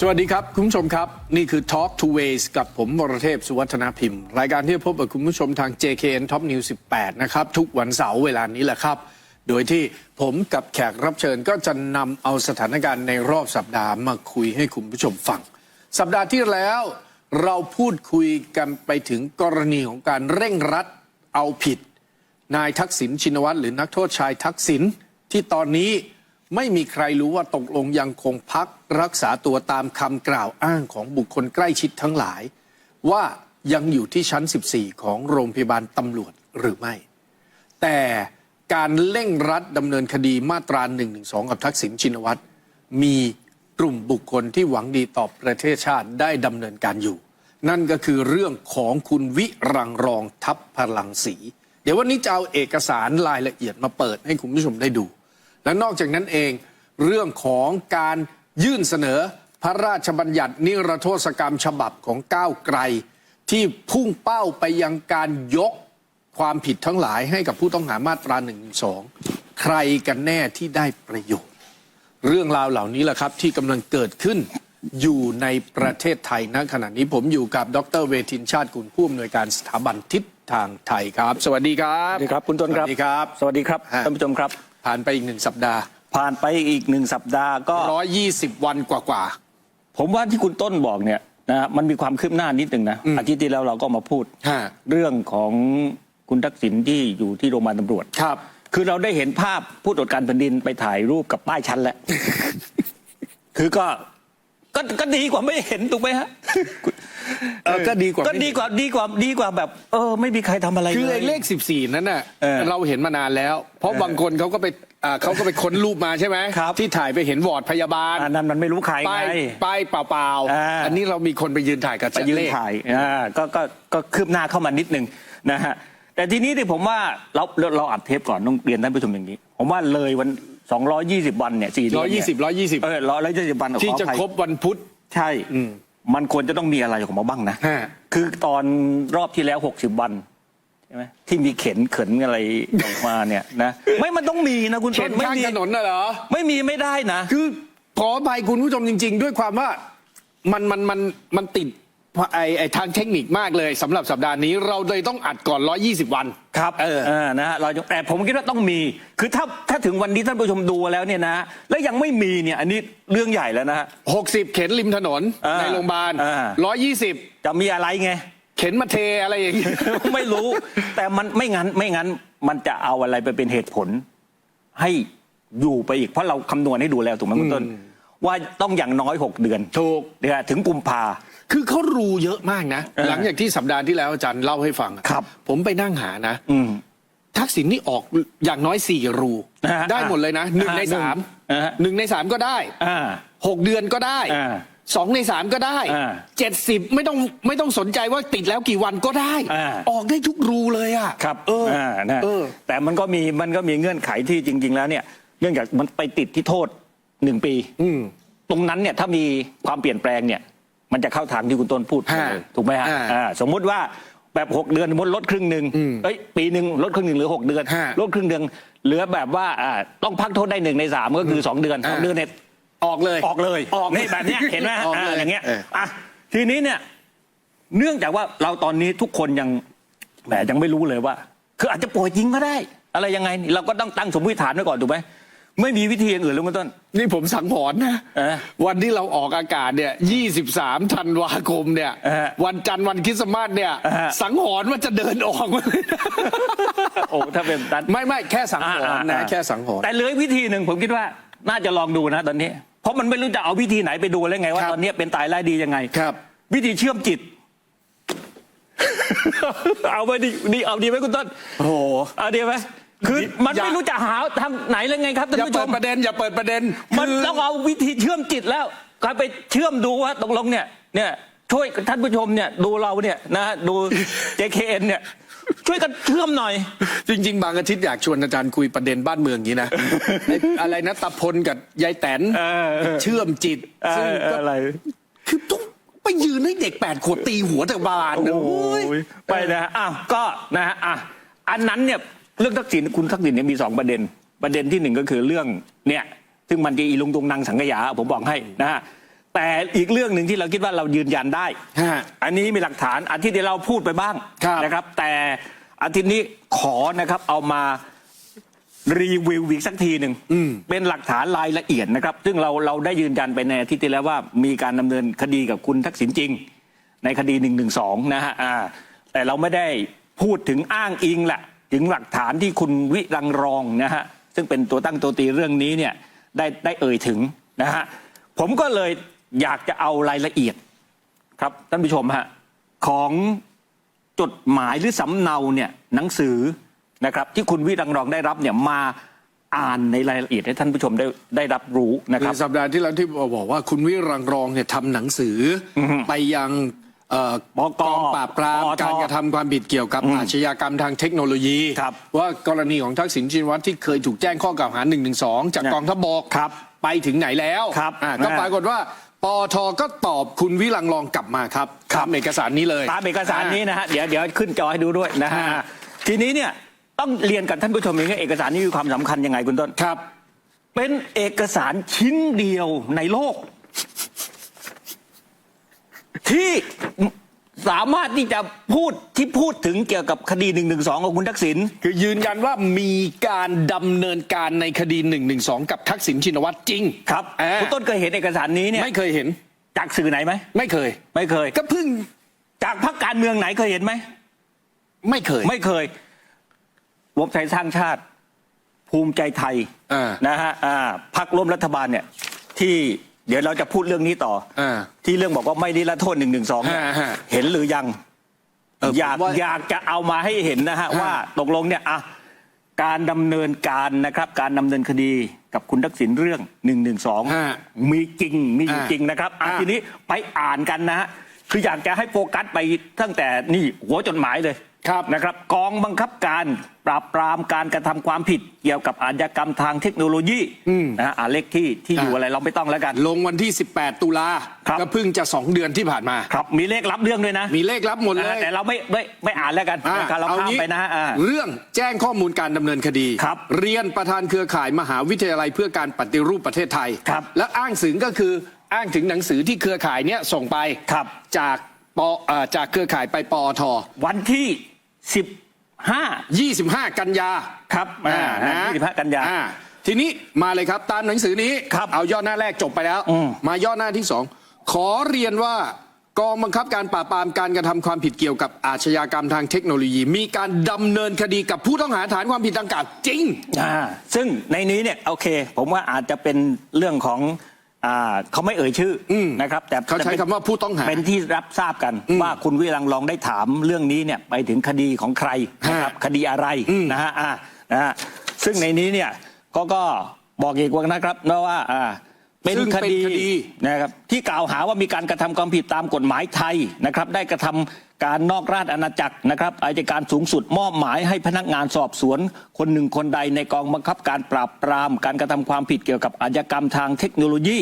สวัสดีครับ คุณผู้ชมครับ นี่คือ Talk to Ways กับผมวรเทพสุวัฒนาพิมพ์ รายการที่พบกับคุณผู้ชมทาง JKN Top News 18 นะครับ ทุกวันเสาร์เวลานี้แหละครับ โดยที่ผมกับแขกรับเชิญก็จะนำเอาสถานการณ์ในรอบสัปดาห์มาคุยให้คุณผู้ชมฟัง สัปดาห์ที่แล้วเราพูดคุยกันไปถึงกรณีของการเร่งรัดเอาผิด นายทักษิณชินวัตรหรือนักโทษชายทักษิณที่ตอนนี้ ไม่มีใครรู้ว่าตกลงยังคงพักรักษาตัวตามคำกล่าวอ้างของบุคคลใกล้ชิดทั้งหลาย ว่ายังอยู่ที่ชั้น 14 ของโรงพยาบาลตำรวจหรือไม่ แต่การเร่งรัดดำเนินคดีมาตรา112กับทักษิณชินวัตรมีกลุ่มบุคคลที่หวังดีต่อประเทศชาติได้ดำเนินการอยู่ นั่นก็คือเรื่องของคุณวิรังรองทัพพลังศรีเดี๋ยววันนี้จะเอาเอกสารรายละเอียดมาเปิดให้คุณผู้ชมได้ดู และนอกจากนั้นเองเรื่องของการยื่นเสนอพระราชบัญญัตินิรโทษกรรมฉบับของก้าวไกล ที่พุ่งเป้าไปยังการยกความผิดทั้งหลายให้กับผู้ต้องหามาตรา1นึใครกันแน่ที่ได้ประโยชน์ เรื่องราวเหล่านี้แหละครับที่กำลังเกิดขึ้นอยู่ในประเทศไทยณขณะนี้ผมอยู่กับดรเวทินชาติกุลผู้อำนวยการสถาบันทิศทางไทยครับ สวัสดีครับ สวัสดีครับคุณต้นครับ สวัสดีครับ สวัสดีครับฮะท่านผู้ชมครับ ผ่านไปอีกหนึ่งสัปดาห์ ผ่านไปอีกหนึ่งสัปดาห์ก็ 120 วันกว่า ผมว่าที่คุณต้นบอกเนี่ยนะฮะมันมีความคืบหน้านิดหนึ่งนะอืมอาทิตย์ที่แล้วเราก็มาพูดๆฮะ เรื่องของคุณทักษิณที่อยู่ที่โรงพยาบาลตำรวจครับ คือเราได้เห็นภาพผู้ตรวจการแผ่นดินไปถ่ายรูปกับป้ายชั้นแล้ว คือก็ก็ก็ดีกว่าไม่เห็นถูกไหมฮะ เออก็ดีกว่าก็ดีกว่าดีกว่าดีกว่าแบบ เออ ไม่มีใครทำอะไรคือเลไอ้ยเลข 14 นั้นน่ะเออเราเห็นมานานแล้ว เพราะเออบางคนเขาก็ไปอ่าเขาก็ไปค้นรูปมาใช่ไหมครับ ที่ถ่ายไปเห็นวอร์ดพยาบาลอันนั้นมันไม่รู้ใครป้าไง ยป้ายเปล่าอ่า ๆ อันนี้เรามีคนไปยืนถ่ายกับไปยืนเลข ถ่ายอ่าก็ก็ก็คืบหน้าเข้ามานิดนึงนะฮะ แต่ทีนี้ที่ผมว่าเราเราเราอัดเทปก่อนต้องเรียนท่านผู้ชมอย่างนี้ ผมว่าเลยวัน 220 วันเนี่ยสี่เดือนร้อยเนี่ยี่สิบร้อยยี่สิบ เออร้อยยี่สิบวันขอที่จะอภัยครบวันพุธ ใช่อื มมันควรจะต้องมีอะไรของมาบ้างนะ ฮะ คือตอนรอบที่แล้ว60วันใช่ไหมที่มีเข็นเขินอะไรออกมาเนี่ยนะ ไม่มันต้องมีนะคุณเข็นไม่ข้างมีถนนน่ะเหรอ ไม่มีไม่ได้นะ คือขออภัยคุณผู้ชมจริง ๆ ด้วยความว่ามันมันมันมันติด ไอไอทางเทคนิคมากเลยสำหรับสัปดาห์นี้เราเลยต้องอัดก่อน 120 วัน ครับเออนะฮะเราจะแต่ผมคิดว่าต้องมี คือถ้าถ้าถึงวันนี้ท่านผู้ชมดูแล้วเนี่ยนะแล้วยังไม่มีเนี่ยอันนี้เรื่องใหญ่แล้วนะฮะ60 เข็นริมถนนอ่าในโรงพยาบาลอ่า120 จะมีอะไรไง เข็นมาเทอะไรอย่างนี้ ไม่รู้ แต่มันไม่งั้นไม่งั้น มันจะเอาอะไรไปเป็นเหตุผล ให้อยู่ไปอีกเพราะเราคำนวณให้ดูแล้วถูกไหมคุณต้น ว่าต้องอย่างน้อยหกเดือนถูก เดี๋ยวถึงกุมภา คือเขารู้เยอะมากนะเออหลังจากที่สัปดาห์ที่แล้วอาจารย์เล่าให้ฟังอะครับ ผมไปนั่งหานะอืมทักษิณนี่ออกอย่างน้อยสี่รูอ่าได้หมดเลยนะหนึ่งอ่าในสามอ่าหนึ่งในสามก็ได้อ่าหกเดือนก็ได้อ่าสองในสามก็ได้อ่าเจ็ดสิบไม่ต้องไม่ต้องสนใจว่าติดแล้วกี่วันก็ได้อ่าออกได้ทุกรูเลยอะครับเอออ่านะเออ แต่มันก็มีมันก็มีเงื่อนไขที่จริง ๆ แล้วเนี่ยเนื่องจากมันไปติดที่โทษหนึ่งปีอืมตรงนั้นเนี่ยถ้ามีความเปลี่ยนแปลงเนี่ย มันจะเข้าทางที่คุณต้นพูดฮะเลยถูกไหมฮะอ่าอ่าสมมุติว่าแบบ6เดือนสมมติลดครึ่งหนึ่งอืมเอ้ยปีหนึ่งลดครึ่งหนึ่งเหลือ6เดือนฮะลดครึ่งเดือนเหลือแบบว่าอ่าต้องพักโทษได้หนึ่งในสามก็คือ2เดือนสองอ่าเดือนเนี่ยออกเลยออกเลยออกนี่แบบเนี้ยเห็นไหมออกเลยอ่าอย่างเงี้ยเอออะทีนี้เนี่ย เนื่องจากว่าเราตอนนี้ทุกคนยังแหมยังไม่รู้เลยว่า คืออาจจะป่วยจริงก็ได้ อะไรยังไงนี่เราก็ต้องตั้งสมมติฐานไว้ก่อนถูกไหม ไม่มีวิธีอย่างอื่นเลยคุณต้น นี่ผมสังหรณ์นะเออวันที่เราออกอากาศเนี่ย 23 ธันวาคมเนี่ย เออวันจันทร์วันคริสต์มาสเนี่ย เออ สังหรณ์ว่าจะเดินออกมาเลยนะโอ้ถ้าเป็นนั้นไม่ไม่แค่สังหรณ์นะ แค่สังหรณ์ แต่เหลืออีกวิธีหนึ่งผมคิดว่าน่าจะลองดูนะตอนนี้ เพราะมันไม่รู้จะเอาวิธีไหนไปดูแล้วไงว่าครับ ตอนนี้เป็นตายไล่ดียังไง ครับ วิธีเชื่อมจิต เอาไปดีดีเอาดีไหมคุณต้นโอ้โห เอาดีไหม คือมันอย่า ไม่รู้จะหาทางไหนเลยไงครับท่านอย่าผู้ชเปิดมประเด็น อย่าเปิดประเด็นมันคือต้องเอาวิธีเชื่อมจิตแล้วกลายไปเชื่อมดูว่าตกลงเนี่ยเนี่ยช่วยท่านผู้ชมเนี่ยดูเราเนี่ยนะดู JKN เนี่ยช่วยกันเชื่อมหน่อย จริง ๆ บางอาทิตย์อยากชวนอาจารย์คุยประเด็นบ้านเมืองอย่างนี้นะ ไอ้อะไรนะตาพลกับยายแตนเออเออ เชื่อมจิตเอซึ่งอก็อะไร คือต้องไปยืนให้เด็กแปดขวบตีหัวแต่บานนะโอ้โอ้ยยไปนะฮะอ้าว ก็นะฮะอะ อันนั้นเนี่ย เรื่องทักษิณคุณทักษิณเนี่ยมีสองประเด็น ประเด็นที่หนึ่งก็คือเรื่องเนี่ยซึ่งมันจะอีลุงตุงนางสังขยา ผมบอกให้นะฮะแต่อีกเรื่องหนึ่งที่เราคิดว่าเรายืนยันได้ ฮะ อันนี้มีหลักฐานอาทิตย์ที่เราพูดไปบ้างครับ นะครับ แต่อาทิตย์นี้ขอนะครับเอามารีวิวอีกสักทีหนึ่งเป็นหลักฐานรายละเอียดนะครับ ซึ่งเราเราได้ยืนยันไปในอาทิตย์ที่แล้วว่ามีการดำเนินคดีกับคุณทักษิณจริง ในคดี1นึนะฮะอ่าแต่เราไม่ได้พูดถึงอ้างอิงแหละ ถึงหลักฐานที่คุณวิรังรองนะฮะซึ่งเป็นตัวตั้งตัวตีเรื่องนี้เนี่ยได้ได้เอ่ยถึงนะฮะผมก็เลยอยากจะเอารายละเอียดครับท่านผู้ชมฮะของจดหมายหรือสำเนาเนี่ยหนังสือนะครับที่คุณวิรังรองได้รับเนี่ยมาอ่านในรายละเอียดให้ท่านผู้ชมได้ได้รับรู้นะคคืรับอสัปดาห์ที่แล้วที่บอกว่าคุณวิรังรองเนี่ยทำหนังสืออไปยัง เอ่อบกกองปราบปรามปทการกระทำความผิดเกี่ยวกับอาชญากรรมทางเทคโนโลยี ครับว่ากรณีของทักษิณชินวัตรที่เคยถูกแจ้งข้อกล่าวหา1นึจากเนี่ยกองทัพบกครับไปถึงไหนแล้วครับอ่าก็นะปรากฏว่าปอทก็ตอบคุณวิรังรองกลับมาครับครับ ตามเอกสารนี้เลย ตามเอกสารนี้นะฮะเดี๋ยวเดี๋ยวขึ้นจอให้ดูด้วยนะฮะฮะทีนี้เนี่ยต้องเรียนกับท่านผู้ชมอย่างนี้เอกสารนี้มีความสำคัญยังไงคุณต้น ครับ เป็นเอกสารชิ้นเดียวในโลก ที่สามารถที่จะพูดที่พูดถึงเกี่ยวกับคดี1นึของคุณทักษิณคือยืนยันว่ามีการดำเนินการในคดี1นึกับทักษิณชินวัตรจริง ครับอ่าคุณต้นเคยเห็นเอกสารนี้เนี่ยไม่เคยเห็นจากสื่อไหนไหมไม่เคย ไม่เคย ก็เพิ่งจากพรรคการเมืองไหนเคยเห็นไหมไม่เคย ไม่เคยรวมไทยสร้างชาติ ภูมิใจไทยอ่านะฮะอ่าพรรคร่วมรัฐบาลเนี่ยที่ เดี๋ยวเราจะพูดเรื่องนี้ต่ออาที่เรื่องบอกว่าไม่ได้ละโทษหนึ่งหนึ่งสองฮะฮะเห็นหรือยังเออผมอยากว่าอยากจะเอามาให้เห็นนะฮะฮะว่าตกลงเนี่ยอะการดำเนินการนะครับ การดำเนินคดีกับคุณทักษิณเรื่องหนึ่งหนึ่งสองฮะมีจริงมีอยู่อ่าจริงนะครับอะอ่าทีนี้ไปอ่านกันนะฮะคืออยากจะให้โฟกัสไปตั้งแต่นี่หัวจดหมายเลย ครับนะครับกองบังคับการปราบปรามการกระทำความผิดเกี่ยวกับอาชญากรรมทางเทคโนโลยีนะฮะอ่าเลขที่ที่อยู่อ่าอะไรเราไม่ต้องแล้วกัน ลงวันที่ 18 ตุลาครับก็เพิ่งจะ 2 เดือนที่ผ่านมาครับมีเลขรับเรื่องด้วยนะ มีเลขลับหมดเลนะฮะยแต่เราไม่ไม่ไม่อ่านแล้วกันอะนะครับเราเอาข้ามงี้ไปนะฮะอ่าเรื่องแจ้งข้อมูลการดำเนินคดีครับเรียนประธานเครือข่ายมหาวิทยาลัยเพื่อการปฏิรูปประเทศไทยครับและอ้างถึงก็คืออ้างถึงหนังสือที่เครือข่ายเนี้ยส่งไปครับจากปเอ่อจากเครือข่ายไปปอทวันที่ สิบห้า25 กันยาครับอ่าอ่านะ25กันยา อ่ทีนี้มาเลยครับตามหนังสือนี้ครับเอาย่อหน้าแรกจบไปแล้ว อืม มาย่อหน้าที่สองขอเรียนว่ากองบังคับการปราบปรามการกระทำความผิดเกี่ยวกับอาชญากรรมทางเทคโนโลยี มีการดำเนินคดีกับผู้ต้องหาฐานความผิดดังกล่าวจริง อ่าซึ่งในนี้เนี่ยโอเค ผมว่าอาจจะเป็นเรื่องของ อ่าเขาไม่เอ่ยชื่ออมนะครับ แต่เขาใช้คำว่าผู้ต้องหาเป็นที่รับทราบกันว่าคุณวิรังรองได้ถามเรื่องนี้เนี่ยไปถึงคดีของใครนะครับฮะคดีอะไรอืมนะฮะอ่านะฮะซึ่งในนี้เนี่ยก็ก็บอกอีกว่านะครับนะว่าอ่า เป็นซึ่งคเป็นดีคดี นะครับที่กล่าวหาว่ามีการกระทำความผิดตามกฎหมายไทยนะครับ ได้กระทำการนอกราชอาณาจักรนะครับอายการสูงสุดมอบหมายให้พนักงานสอบสวน คนหนึ่งคนใดในกองบังคับการปราบปราม การกระทำความผิดเกี่ยวกับอาชญากรรมทางเทคโนโลยี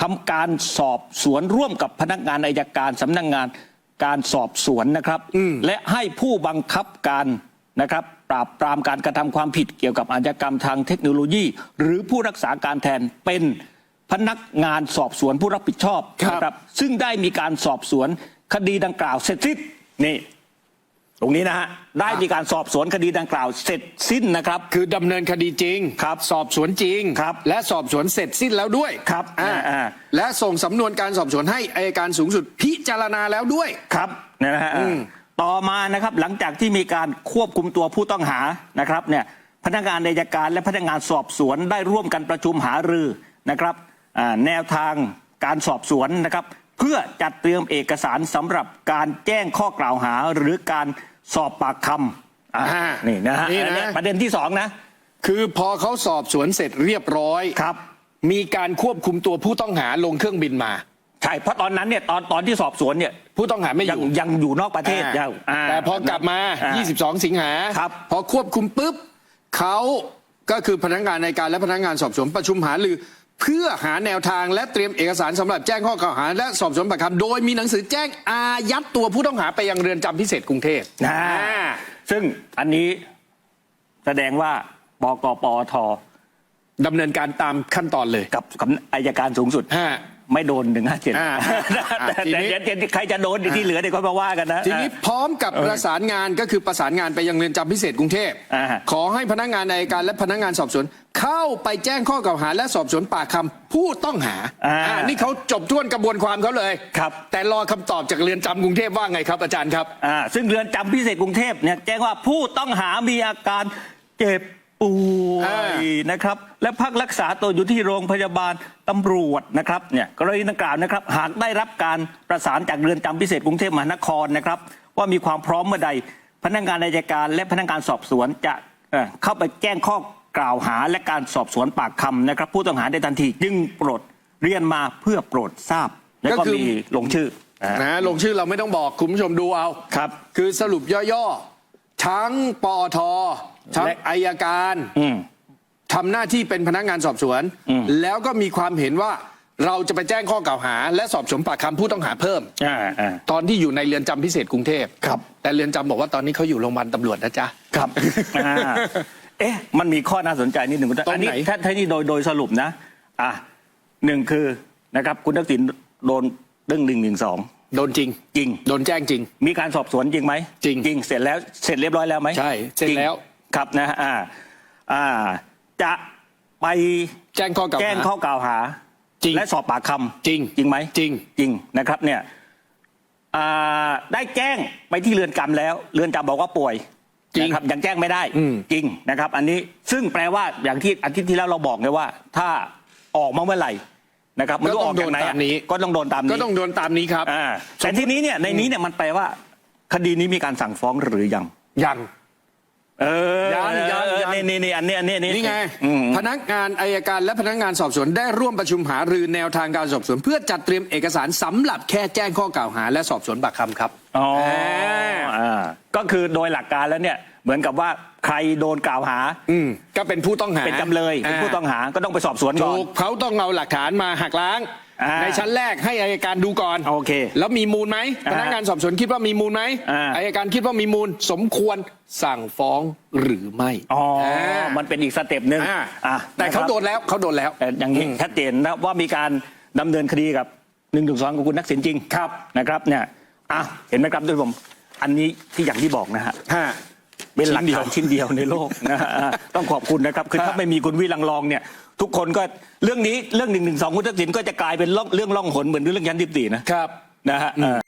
ทำการสอบสวนร่วมกับพนักงานอายการสำนักงานการสอบสวนนะครับและให้ผู้บังคับการ นะครับปราบปรามการกระทำความผิดเกี่ยวกับอาชญากรรมทางเทคโนโลยี หรือผู้รักษาการแทนเป็น พนักงานสอบสวนผู้รับผิดชอบครับ นะครับซึ่งได้มีการสอบสวนคดีดังกล่าวเสร็จสิ้นนี่ ตรงนี้นะฮะได้มีการสอบสวนคดีดังกล่าวเสร็จสิ้นนะครับ คือดำเนินคดีจริง ครับสอบสวนจริง ครับและสอบสวนเสร็จสิ้นแล้วด้วยครับอ่าอ่า และส่งสำนวนการสอบสวนให้อายการสูงสุดพิจารณาแล้วด้วย ครับเนี่ยนะฮะอืมต่อมานะครับหลังจากที่มีการควบคุมตัวผู้ต้องหานะครับเนี่ยพนักงานอัยการและพนักงานสอบสวนได้ร่วมกันประชุมหารือนะครับอ่า แนวทางการสอบสวนนะครับ เพื่อจัดเตรียมเอกสารสำหรับการแจ้งข้อกล่าวหาหรือการสอบปากคำอ่าอ่านี่นะฮะนี่นะ อันนี้ประเด็นที่สองนะ คือพอเขาสอบสวนเสร็จเรียบร้อย ครับ มีการควบคุมตัวผู้ต้องหาลงเครื่องบินมา ใช่เพราะตอนนั้นเนี่ยตอนตอนที่สอบสวนเนี่ยผู้ต้องหาไม่อยังยู่ยังอยู่นอกประเทศอ่ายังา แต่พอกลับมาอ่า22 สิงหาครับ พอควบคุมปุ๊บเขาก็คือพนักงานในการและพนักงานสอบสวนประชุมหารือ เพื่อหาแนวทางและเตรียมเอกสารสำหรับแจ้งข้อกล่าวหา และสอบสวนปากคำโดยมีหนังสือแจ้งอายัดตัวผู้ต้องหาไปยังเรือนจำพิเศษกรุงเทพนะซึ่งอันนี้แสดงว่าบกปอทดำเนินการตามขั้นตอนเลย กับกับอายการสูงสุด ฮะ ไม่โดนหนึ่งห้าเจ็ดอ่าอ่าแต่ทีแต่นี้เดี๋ยวเดี๋ยวใครจะโดนที่เหลือเดี๋ยวก็มาว่ากันนะ ทีนี้พร้อมกับประสานงานก็คือประสานงานไปยังเรือนจำพิเศษกรุงเทพ อ่าฮะ ขอให้พนักงานในการและพนักงานสอบสวน เข้าไปแจ้งข้อกล่าวหาและสอบสวนปากคำผู้ต้องหาอ่าอ่านี่เขาจบท้วนกระบวนความเขาเลยครับ แต่รอคำตอบจากเรือนจำกรุงเทพว่าไงครับ อาจารย์ครับ อ่าซึ่งเรือนจำพิเศษกรุงเทพเนี่ยแจ้งว่าผู้ต้องหามีอาการเจ็บ ป่วอ่ายนะครับ และพักรักษาตัวอยู่ที่โรงพยาบาลตำรวจนะครับเนี่ยกรณีดังกล่าวนะครับ หากได้รับการประสานจากเรือนจำพิเศษกรุงเทพมหานครนะครับ ว่ามีความพร้อมเมื่อใด พนักงานอายการ และพนักงานสอบสวนจะเอ่อเข้าไปแจ้งข้อกล่าวหาและการสอบสวนปากคำนะครับ ผู้ต้องหาได้ทันทีจึงโปรดเรียนมาเพื่อโปรดทราบ แล้วก็ก็คือมีลงชื่ออ่านะลงชื่อเราไม่ต้องบอกคุณผู้ชมดูเอาครับ คือสรุปย่อๆทั้งปอท ทั้งและอายการอืมทำหน้าที่เป็นพนักงานสอบสวนอืมแล้วก็มีความเห็นว่าเราจะไปแจ้งข้อกล่าวหา และสอบสวนปากคำผู้ต้องหาเพิ่มอ่าอ่าตอนที่อยู่ในเรือนจำพิเศษกรุงเทพครับ แต่เรือนจำบอกว่าตอนนี้เขาอยู่โรงพยาบาลตำรวจนะจ๊ะครับอ่าเอ๊ะมันมีข้อน่าสนใจนิดหนึ่งคุณตรงไหนอันี้ถ้าถ้านี่โดยโดยสรุปนะ อะหนึ่งคือนะครับ คุณทักษิณโดนเรื่องหนึ่งหนึ่งสองโดนจริงจริง โดนแจ้งจริง มีการสอบสวนจริงไหมจริงจริงเสร็จแล้วเสร็จเรียบร้อยแล้วไหมใช่ เสร็จงแล้ว ครับนะฮะอ่าอ่าจะไปแจ้งข้อกล่าวหาแจ้งข้อกล่าวหา จริงและสอบปากคำจริง จริงไหมจริง จริงนะครับเนี่ยอ่าได้แจ้งไปที่เรือนจำแล้ว เรือนจำบอกว่าป่วยจริง นะครับยังแจ้งไม่ได้อืม จริงนะครับ อันนี้ซึ่งแปลว่าอย่างที่อาทิตย์ที่แล้วเราบอกไงว่า ถ้าออกมาเมื่อไหร่นะครับมันก็ก็ต้ออองกจากไหนโดนตามนี้ก็ต้องโดนตามนี้ ก็ต้องโดนตามนี้ครับ อ่าแต่ทีนี้เนี่ยในนี้เนี่ยมันแปลว่า คดีนี้มีการสั่งฟ้องหรือยังยัง เออยังยังยัง นี่นี่นี่อันนี้อันนี้อันนี้นี่ไง อืม พนักงานอายการและพนักงานสอบสวนได้ร่วมประชุมหารือแนวทางการสอบสวน เพื่อจัดเตรียมเอกสารสำหรับแค่แจ้งข้อกล่าวหาและสอบสวนปากคำครับ อ๋ออ่าอ่าก็คือโดยหลักการแล้วเนี่ย เหมือนกับว่าใครโดนกล่าวหา อืมก็เป็นผู้ต้องหาเป็นจำเลยเป็นผู้ต้องหาก็ต้องไปสอบสวนก่อนถูกเขาต้องเอาหลักฐานมาหักล้าง อ่าในชั้นแรกให้อายการดูก่อนโอเคแล้วมีมูลไหมอ่าพนักงานสอบสวนคิดว่ามีมูลไหมอ่าอายการคิดว่ามีมูลสมควรสั่งฟ้องหรือไม่อ๋อามันเป็นอีกสเต็ปหนึ่งอ่าอะแต่เขานะครับโดนแล้วเขาโดนแล้ว แต่อย่างนี้ชัดเจนนะว่ามีการดำเนินคดีกับหนึ่งถึงสองกับคุณนักสินจริงครับนะครับเนี่ยอะเห็นไหมครับท่านผู้ชมอันนี้ที่อย่างที่บอกนะฮะ ฮะ เป็นหลักชิ้นเดียวฐานชิ้นเดียวในโลกนะฮะอะต้องขอบคุณนะครับคือครับถ้าไม่มีคุณวิรังรองเนี่ย ทุกคนก็เรื่องนี้เรื่องหนึ่งหนึ่งสองคุณทักษิณก็จะกลายเป็นเรื่องเรื่องล่องหนเหมือนเรื่องยันทิพตีนะครับนะฮะเออ